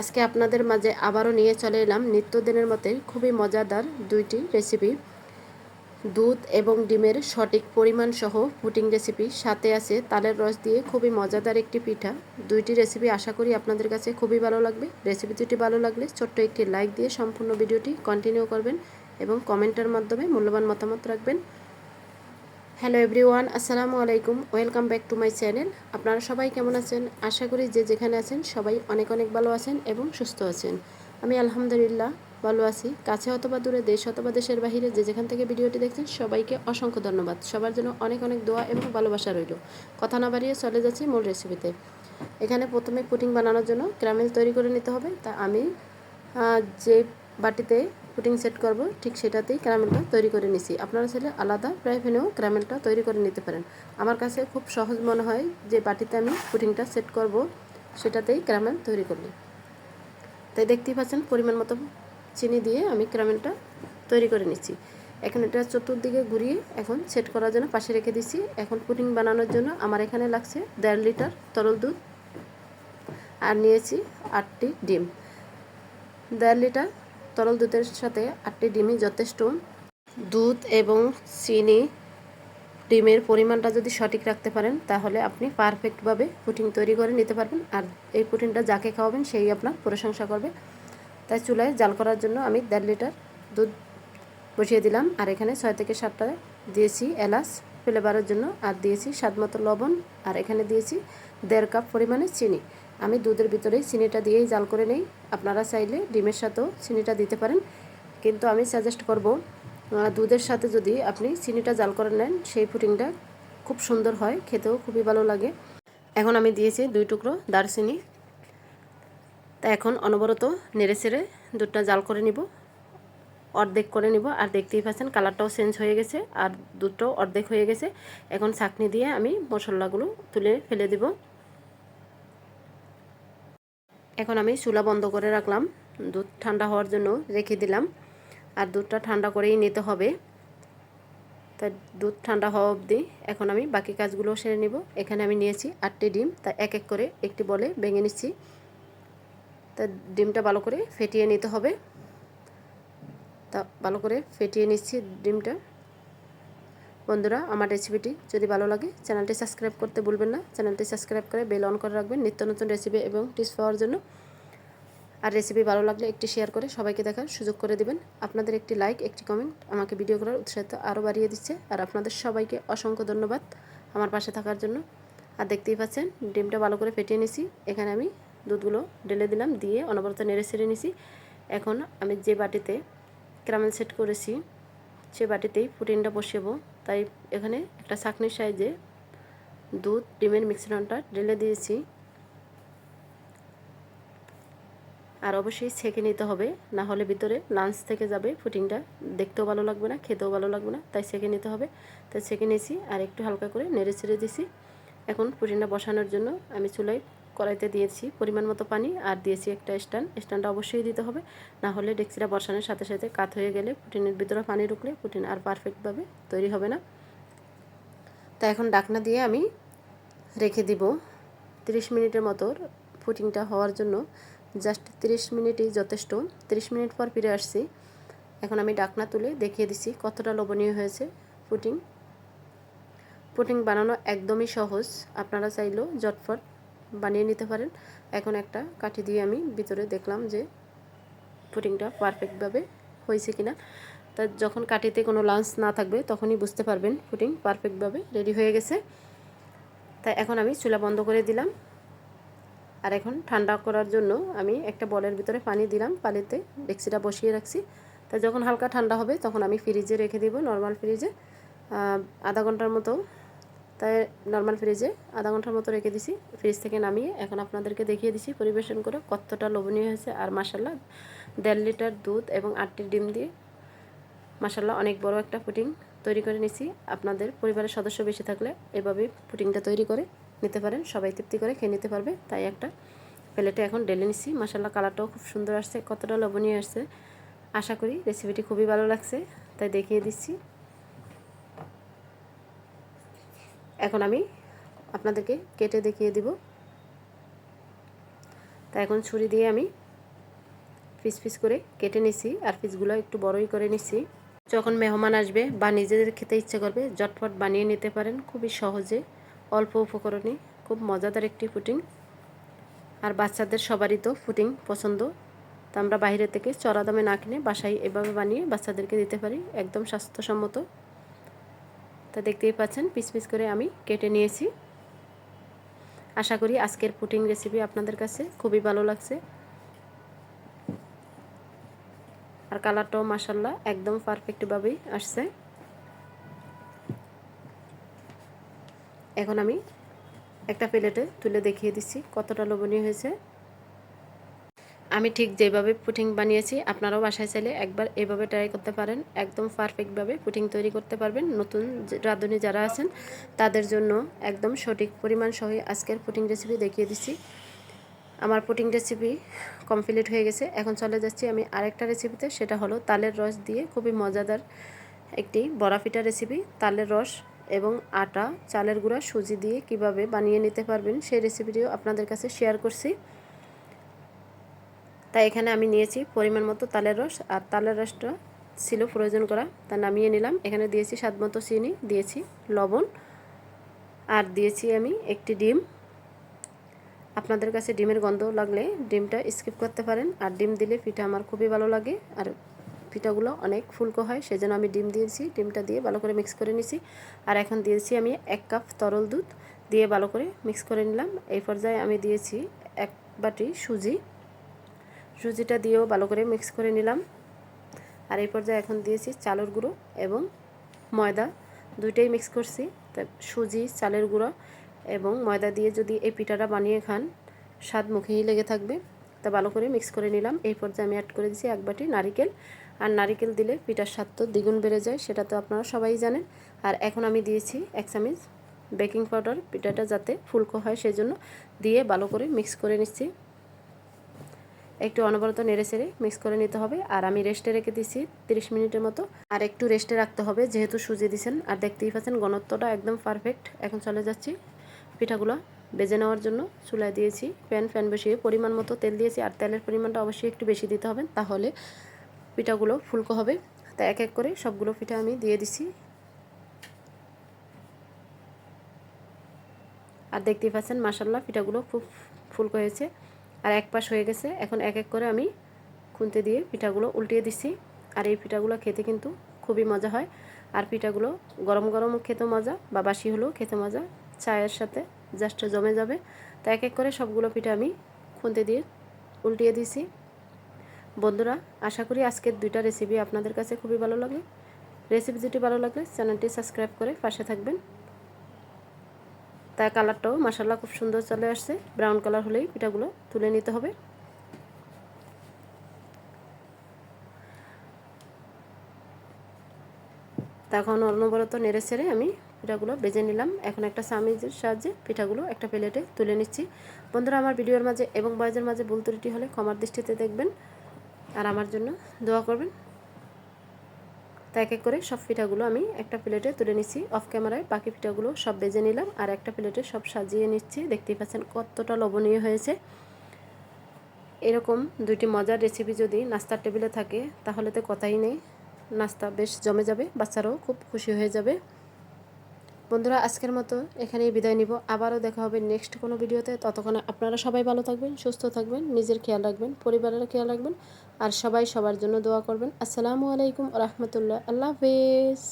আজকে আপনাদের মাঝে আবারও নিয়ে চলে এলাম নিত্যদিনের মতে খুবই মজাদার দুইটি রেসিপি দুধ এবং ডিমের সঠিক পরিমাণ সহ পুটিং রেসিপি সাথে আছে তালের রস দিয়ে খুবই মজাদার একটি পিঠা। দুইটি রেসিপি আশা করি আপনাদের কাছে খুবই ভালো লাগবে। রেসিপি দুটি ভালো লাগলে ছোট্ট একটি লাইক দিয়ে সম্পূর্ণ ভিডিওটি কন্টিনিউ করবেন এবং কমেন্টের মাধ্যমে মূল্যবান মতামত রাখবেন। হ্যালো এভরিওয়ান, আসসালামু আলাইকুম। Welcome back to my channel. আপনারা সবাই কেমন আছেন? আশা করি যে যেখানে আছেন সবাই অনেক অনেক ভালো আছেন এবং সুস্থ আছেন। আমি আলহামদুলিল্লাহ ভালো আছি। কাছে অথবা দূরে, দেশ অথবা দেশের বাহিরে যে যেখান থেকে ভিডিওটি দেখছেন, সবাইকে অসংখ্য ধন্যবাদ। সবার জন্য অনেক অনেক দোয়া এবং ভালোবাসা রইল। কথা না বাড়িয়ে চলে যাচ্ছি মূল রেসিপিতে এখানে প্রথমে পুটিং বানানোর জন্য ক্যারামেল তৈরি করে নিতে হবে। তা আমি যে বাটিতে পুটিং সেট করব, ঠিক সেটাতেই ক্যারামেলটা তৈরি করে নিছি। আপনারা চাইলে আলাদা ফ্রাই প্যানেও ক্যারামেলটা তৈরি করে নিতে পারেন। আমার কাছে খুব সহজ মনে হয় যে বাটিতে আমি পুটিংটা সেট করব, সেটাতেই ক্যারামেল তৈরি করলে। তাই দেখতেই পাচ্ছেন পরিমাণ মতো চিনি দিয়ে আমি ক্যারামেলটা তৈরি করে নিচ্ছি এখন এটা চতুর্দিকে ঘুরিয়ে এখন সেট করার জন্য পাশে রেখে দিচ্ছি এখন পুডিং বানানোর জন্য আমার এখানে লাগছে দেড় লিটার তরল দুধ। আর নিয়েছি আটটি ডিম। দেড় লিটার তরল দুধের সাথে আটটি ডিমই যথেষ্ট। দুধ এবং চিনি ডিমের পরিমাণটা যদি সঠিক রাখতে পারেন, তাহলে আপনি পারফেক্টভাবে পুটিং তৈরি করে নিতে পারবেন। আর এই পুটিংটা যাকে খাওয়াবেন, সেই আপনার প্রশংসা করবে। তাই চুলায় জাল করার জন্য আমি দেড় লিটার দুধ বসিয়ে দিলাম। আর এখানে ছয় থেকে সাতটা দিয়েছি এলাচ ফ্লেভারের জন্য। আর দিয়েছি স্বাদ মতো লবণ। আর এখানে দিয়েছি দেড় কাপ পরিমাণে চিনি। আমি দুধের ভিতরেই চিনিটা দিয়েই জাল করে নেই। আপনারা চাইলে ডিমের সাথেও চিনিটা দিতে পারেন। কিন্তু আমি সাজেস্ট করব দুধের সাথে যদি আপনি চিনিটা জাল করে নেন, সেই পুটিংটা খুব সুন্দর হয়, খেতেও খুবই ভালো লাগে। এখন আমি দিয়েছি দুই টুকরো দারচিনি। তা এখন অনবরত নেড়ে চেড়ে দুধটা জাল করে নিব। অর্ধেক করে নিব। আর দেখতেই পাচ্ছেন, কালারটাও চেঞ্জ হয়ে গেছে আর দুধটাও অর্ধেক হয়ে গেছে। এখন চাকনি দিয়ে আমি মশলাগুলো তুলে ফেলে দিব। এখন আমি চুলা বন্ধ করে রাখলাম। দুধ ঠান্ডা হওয়ার জন্য রেখে দিলাম। আর দুধটা ঠান্ডা করেই নিতে হবে। তা দুধ ঠান্ডা হওয়া অবধি এখন আমি বাকি কাজগুলো সেরে নিব। এখানে আমি নিয়েছি আটটি ডিম। তা এক এক করে একটি বলে ভেঙে নিচ্ছি। তা ডিমটা ভালো করে ফেটিয়ে নিতে হবে। তা ভালো করে ফেটিয়ে নিচ্ছি ডিমটা। বন্ধুরা, আমার রেসিপিটি যদি ভালো লাগে, চ্যানেলটি সাবস্ক্রাইব করতে ভুলবেন না। চ্যানেলটি সাবস্ক্রাইব করে বেল অন করে রাখবেন নিত্য নতুন রেসিপি এবং টিপস পাওয়ার জন্য। আর রেসিপি ভালো লাগলে একটি শেয়ার করে সবাইকে দেখার সুযোগ করে দিবেন। আপনাদের একটি লাইক একটি কমেন্ট আমাকে ভিডিও করার উৎসাহিত আরও বাড়িয়ে দিচ্ছে। আর আপনাদের সবাইকে অসংখ্য ধন্যবাদ আমার পাশে থাকার জন্য। আর দেখতেই পাচ্ছেন, ডিমটা ভালো করে ফেটিয়ে নিছি। এখানে আমি দুধগুলো ঢেলে দিলাম, দিয়ে অনবরত নেড়ে ছেড়ে নিছি। এখন আমি যে বাটিতে ক্যারামেল সেট করেছি, সে বাটিতেই প্রোটিনটা বসাবো তাই এখানে একটা চাকনির সাইজে দুধ, ডিমের মিশ্রণটা ঢেলে দিয়েছি। আর অবশ্যই ছেঁকে নিতে হবে, না হলে ভিতরে লাঞ্চ থেকে যাবে ফুটিংটা দেখতেও ভালো লাগবে না, খেতেও ভালো লাগবে না, তাই ছেঁকে নিতে হবে। তাই ছেঁকে নিয়েছি আর একটু হালকা করে নেড়ে ছেড়ে দিছি এখন ফুটিংটা বসানোর জন্য আমি চুলায় কড়াইতে দিয়েছি পরিমাণ মতো পানি আর দিয়েছি একটা স্ট্যান্ড। স্ট্যান্ডটা অবশ্যই দিতে হবে, না হলে ডেক্সিটা বসানোর সাথে সাথে কাত হয়ে গেলে পুটিনের ভিতরে পানি ঢুকলে পুটিন আর পারফেক্টভাবে তৈরি হবে না। তা এখন ডাকনা দিয়ে আমি রেখে দিব। 30 মিনিটের মতো পুটিংটা হওয়ার জন্য জাস্ট 30 মিনিটই যথেষ্ট। 30 মিনিট পর ফিরে আসছি। এখন আমি ডাকনা তুলে দেখিয়ে দিছি কতটা লবণীয় হয়েছে পুটিং পুটিং বানানো একদমই সহজ, আপনারা চাইলেও জটফট বানিয়ে নিতে পারেন। এখন একটা কাঠি দিয়ে আমি ভিতরে দেখলাম যে পুটিংটা পারফেক্টভাবে হয়েছে কিনা। তা যখন কাঠিতে কোনো লাঞ্চ না থাকবে, তখনই বুঝতে পারবেন পুটিং পারফেক্টভাবে রেডি হয়ে গেছে। তাই এখন আমি চুলা বন্ধ করে দিলাম। আর এখন ঠান্ডা করার জন্য আমি একটা বলের ভিতরে পানি দিলাম, পানিতে ডেক্সিটা বসিয়ে রাখছি। তা যখন হালকা ঠান্ডা হবে, তখন আমি ফ্রিজে রেখে দিব নর্মাল ফ্রিজে আধা ঘণ্টার মতো তাই নর্মাল ফ্রিজে আধা ঘণ্টার মতো রেখে দিছি। ফ্রিজ থেকে নামিয়ে এখন আপনাদেরকে দেখিয়ে দিছি পরিবেশন করে কতটা লোভনীয় হয়েছে। আর মাসাল্লাহ দেড় লিটার দুধ এবং আটটি ডিম দিয়ে মাসাল্লাহ অনেক বড় একটা পুটিং তৈরি করে নিছি। আপনাদের পরিবারের সদস্য বেশি থাকলে এভাবেই পুটিংটা তৈরি করে নিতে পারেন। সবাই তৃপ্তি করে খেয়ে নিতে পারবে। তাই একটা প্লেটে এখন ডেলে নিছি। মাসাল্লাহ কালারটাও খুব সুন্দর আসছে, কতটা লবণীয় আসছে। আশা করি রেসিপিটি খুবই ভালো লাগছে। তাই দেখিয়ে দিচ্ছি। এখন আমি আপনাদেরকে কেটে দেখিয়ে দিব। তা এখন ছুরি দিয়ে আমি পিস পিস করে কেটে নিছি আর পিসগুলো একটু বড়ই করে নিছি। যখন মেহমান আসবে বা নিজেদের খেতে ইচ্ছে করবে জটপট বানিয়ে নিতে পারেন, খুবই সহজে, অল্প উপকরণে, খুব মজাদার একটি পুটিং। আর বাচ্চাদের সবারই তো ফুটিং পছন্দ। তা আমরা বাইরে থেকে চড়া দামে না কিনে বাসায় এভাবে বানিয়ে বাচ্চাদেরকে দিতে পারি, একদম স্বাস্থ্যসম্মত। তা দেখতেই পাচ্ছেন, পিস পিস করে আমি কেটে নিয়েছি। আশা করি আজকের পুটিং রেসিপি আপনাদের কাছে খুবই ভালো লাগছে। আর কালারটাও মাসাল্লাহ একদম পারফেক্টভাবেই আসছে। এখন আমি একটা প্লেটে তুলে দেখিয়ে দিচ্ছি কতটা লোভনীয় হয়েছে। আমি ঠিক যেভাবে পুটিং বানিয়েছি, আপনারাও বাসায় চাইলে একবার এভাবে ট্রাই করতে পারেন। একদম পারফেক্টভাবে পুটিং তৈরি করতে পারবেন। নতুন রাঁধুনি যারা আছেন, তাদের জন্য একদম সঠিক পরিমাণ সহ আজকের পুটিং রেসিপি দেখিয়ে দিচ্ছি। আমার পুটিং রেসিপি কমপ্লিট হয়ে গেছে। এখন চলে যাচ্ছি আমি আরেকটা রেসিপিতে সেটা হলো তালের রস দিয়ে খুবই মজাদার একটি বড়াফিটা রেসিপি তালের রস এবং আটা, চালের গুঁড়া, সুজি দিয়ে কীভাবে বানিয়ে নিতে পারবেন, সেই রেসিপিটিও আপনাদের কাছে শেয়ার করছি। তাই এখানে আমি নিয়েছি পরিমাণ মতো তালের রস, আর তালের রসটা ছিল প্রয়োজন করা, তা নামিয়ে নিলাম। এখানে দিয়েছি স্বাদ মতো চিনি, দিয়েছি লবণ, আর দিয়েছি আমি একটি ডিম। আপনাদের কাছে ডিমের গন্ধ লাগলে ডিমটা স্কিপ করতে পারেন, আর ডিম দিলে পিঠা আমার খুবই ভালো লাগে, আর পিঠাগুলো অনেক ফুলকো হয়, সেজন্য আমি ডিম দিয়েছি, ডিমটা দিয়ে ভালো করে মিক্স করে নিছি। আর এখন দিয়েছি আমি এক কাপ তরল দুধ, দিয়ে ভালো করে মিক্স করে নিলাম। এই পর্যায়ে আমি দিয়েছি এক বাটি সুজি সুজিটা দিয়েও ভালো করে মিক্স করে নিলাম। আর এই পর্যায়ে এখন দিয়েছি চালের গুঁড়ো এবং ময়দা। দুইটাই মিক্স করছি। সুজি, চালের গুঁড়ো এবং ময়দা দিয়ে যদি এই পিঠাটা বানিয়ে খান, স্বাদ মুখেই লেগে থাকবে। তা ভালো করে মিক্স করে নিলাম। এই পর্যায়ে আমি অ্যাড করে দিয়েছি এক বাটি নারিকেল। আর নারিকেল দিলে পিঠার স্বাদ তো দ্বিগুণ বেড়ে যায়, সেটা তো আপনারা সবাই জানেন। আর এখন আমি দিয়েছি এক চামচ বেকিং পাউডার। পিঠাটা যাতে ফুলকো হয় সেজন্য দিয়ে ভালো করে মিক্স করে নিচ্ছি। একটু অনবরত নেড়ে সেড়ে মিক্স করে নিতে হবে। আর আমি রেস্টে রেখে দিচ্ছি তিরিশ মিনিটের মতো। আর একটু রেস্টে রাখতে হবে, যেহেতু সুজি দিছেন। আর দেখতেই পাচ্ছেন ঘনত্বটা একদম পারফেক্ট এখন চলে যাচ্ছি পিঠাগুলো বেজে নেওয়ার জন্য। চুলায় দিয়েছি প্যান ফ্যান বসিয়ে পরিমাণ মতো তেল দিয়েছি। আর তেলের পরিমাণটা অবশ্যই একটু বেশি দিতে হবে, তাহলে পিঠাগুলো ফুলকো হবে। তা এক এক করে সবগুলো পিঠা আমি দিয়ে দিছি। আর দেখতেই পাচ্ছেন মাসাল্লাহ পিঠাগুলো খুব ফুলকো হয়েছে। আর এক পাশ হয়ে গেছে। এখন এক এক করে আমি খুনতে দিয়ে পিঠাগুলো উল্টিয়ে দিচ্ছি। আর এই পিঠাগুলো খেতে কিন্তু খুবই মজা হয়। আর পিঠাগুলো গরম গরম খেতে মজা, বা বাসি হলেও খেতে মজা। চায়ের সাথে জাস্ট জমে যাবে। তো এক এক করে সবগুলো পিঠা আমি খুনতে দিয়ে উল্টিয়ে দিছি বন্ধুরা, আশা করি আজকের দুইটা রেসিপি আপনাদের কাছে খুবই ভালো লাগে। রেসিপি দুটি ভালো লাগলে চ্যানেলটি সাবস্ক্রাইব করে পাশে থাকবেন। তাই কালারটাও মাসাল্লাহ খুব সুন্দর চলে আসছে। ব্রাউন কালার হলেই পিঠাগুলো তুলে নিতে হবে। তখন অনবরত নেড়ে ছেড়ে আমি পিঠাগুলো বেজে নিলাম। এখন একটা চামিজের সাহায্যে পিঠাগুলো একটা প্লেটে তুলে নিচ্ছি। বন্ধুরা, আমার ভিডিওর মাঝে এবং বয়সের মাঝে ভুল হলে ক্ষমার দৃষ্টিতে দেখবেন। আর আমার জন্য দোয়া করবেন। তো এক এক করে সব পিঠাগুলো আমি একটা প্লেটে তুলে নিচ্ছি। অফ ক্যামেরায় বাকি পিঠাগুলো সব বেজে নিলাম আর একটা প্লেটে সব সাজিয়ে নিচ্ছি। দেখতেই পাচ্ছেন কতটা লবণীয় হয়েছে। এরকম দুইটি মজার রেসিপি যদি নাস্তার টেবিলে থাকে, তাহলে তো কথাই নেই। নাস্তা বেশ জমে যাবে, বাচ্চারাও খুব খুশি হয়ে যাবে। বন্ধুরা, আজকের মতো এখানেই বিদায় নিব। আবারও দেখা হবে নেক্সট কোনো ভিডিওতে। ততক্ষণে আপনারা সবাই ভালো থাকবেন, সুস্থ থাকবেন, নিজের খেয়াল রাখবেন, পরিবারের খেয়াল রাখবেন, আর সবাই সবার জন্য দোয়া করবেন। আসসালামু আলাইকুম রহমতুল্লাহ। আল্লাহ হাফেজ।